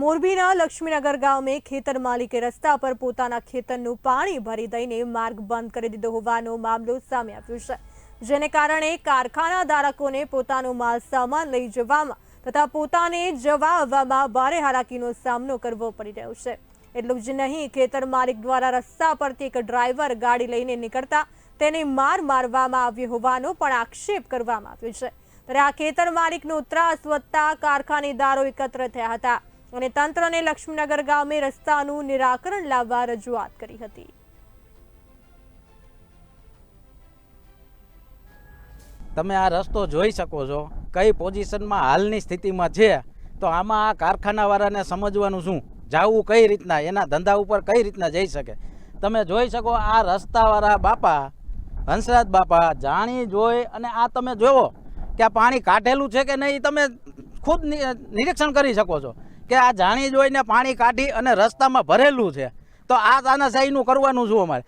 મોરબીના લક્ષ્મીનગર ગામે ખેતર માલિકે રસ્તા પર પોતાના ખેતરનું પાણી ભરી દઈને માર્ગ બંધ કરી દીધો હોવાનો મામલો સામે આવ્યો છે. જેને કારણે કારખાના ધારકોને પોતાનો માલ સામાન લઈ જવામાં તથા પોતાને જવા આવવામાં ભારે હાલાકીનો સામનો કરવો પડી રહ્યો છે. એટલું જ નહીં, ખેતર માલિક દ્વારા રસ્તા પરથી એક ડ્રાઈવર ગાડી લઈને નીકળતા તેને માર મારવામાં આવ્યો હોવાનો પણ આક્ષેપ કરવામાં આવ્યો છે. ત્યારે આ ખેતર માલિકનો ત્રાસ વધતા કારખાનેદારો એકત્ર થયા હતા. અને તંત્રને લક્ષ્મીનગર ગામે રસ્તાનું નિરાકરણ લાવવા રજૂઆત કરી હતી. તમે આ રસ્તો જોઈ શકો છો. કઈ પોઝિશનમાં હાલની સ્થિતિમાં છે, તો આમાં આ કારખાનાવાળાને સમજવાનું શું? જાવું કઈ રીતના? એના ધંધા ઉપર કઈ રીતના જઈ શકે? તમે જોઈ શકો આ રસ્તાવાળા બાપા, હંસરાજ બાપા જાણી, જોઈ અને આ તમે જોવો કે આ પાણી કાઢેલું છે કે નહીં, તમે ખુદ નિરીક્ષણ કરી શકો છો. કે આ જાણી જોઈને પાણી કાઢી અને રસ્તામાં ભરેલું છે. તો આ તાનાશાહીનું કરવાનું છું અમારે?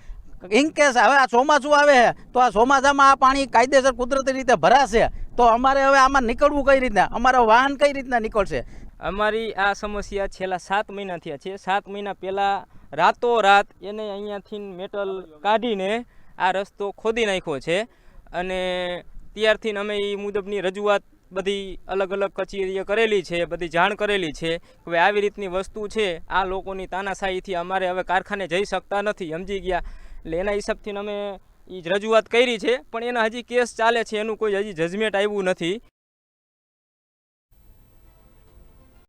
ઇન કેસ હવે આ ચોમાસું આવે છે, તો આ ચોમાસામાં આ પાણી કાયદેસર કુદરતી રીતે ભરાશે, તો અમારે હવે આમાં નીકળવું કઈ રીતના? અમારા વાહન કઈ રીતના નીકળશે? અમારી આ સમસ્યા છેલ્લા સાત મહિનાથી છે. સાત મહિના પહેલાં રાતોરાત એને અહીંયાથી મેટલ કાઢીને આ રસ્તો ખોદી નાખ્યો છે. અને ત્યારથી અમે એ મુજબની રજૂઆત બધી અલગ અલગ કચેરીએ કરેલી છે, બધી જાણ કરેલી છે. હવે આવી રીતની વસ્તુ છે, આ લોકોની તાનાશાહીથી અમારે હવે કારખાને જઈ શકતા નથી, સમજી ગયા. એટલે એના હિસાબથી અમે એ રજૂઆત કરી છે, પણ એના હજી કેસ ચાલે છે, એનું કોઈ હજી જજમેન્ટ આવ્યું નથી.